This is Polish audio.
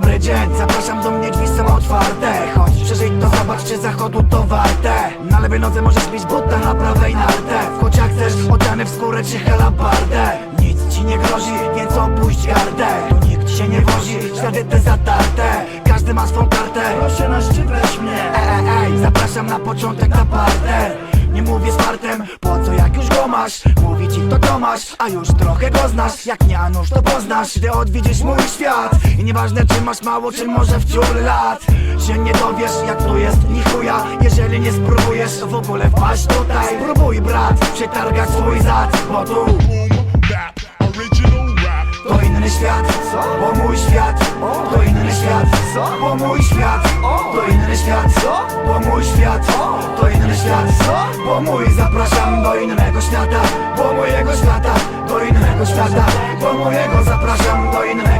dobry dzień. Zapraszam do mnie, drzwi są otwarte. Chodź przeżyj to, zobacz czy zachodu to warte. Na lewej nodze możesz mieć buta, na prawej nartę. Choć jak chcesz, odziany w skórę czy halabardę Nic ci nie grozi, więc opuść gardę. Tu nikt się nie wozi, ślady te zatarte. Każdy ma swą kartę. Proszę na szczyt weź mnie? Ej, ej, ej, zapraszam na początek na parter. Nie mówię z fartem, masz Mówi ci kto to masz, a już trochę go znasz. Jak nie, a nóż to poznasz, gdy odwiedzisz mój świat. I nieważne czy masz mało, czy może wciul lat. Się nie dowiesz jak tu jest ni chuja. Jeżeli nie spróbujesz w ogóle wpaść tutaj. Spróbuj brat, przetargać swój zad Bo tu to inny świat, bo mój świat To inny świat, bo mój świat To inny świat, bo mój świat To inny świat, bo mój Zapraszam do innego świata, bo mojego świata Do innego świata, bo mojego Zapraszam do innego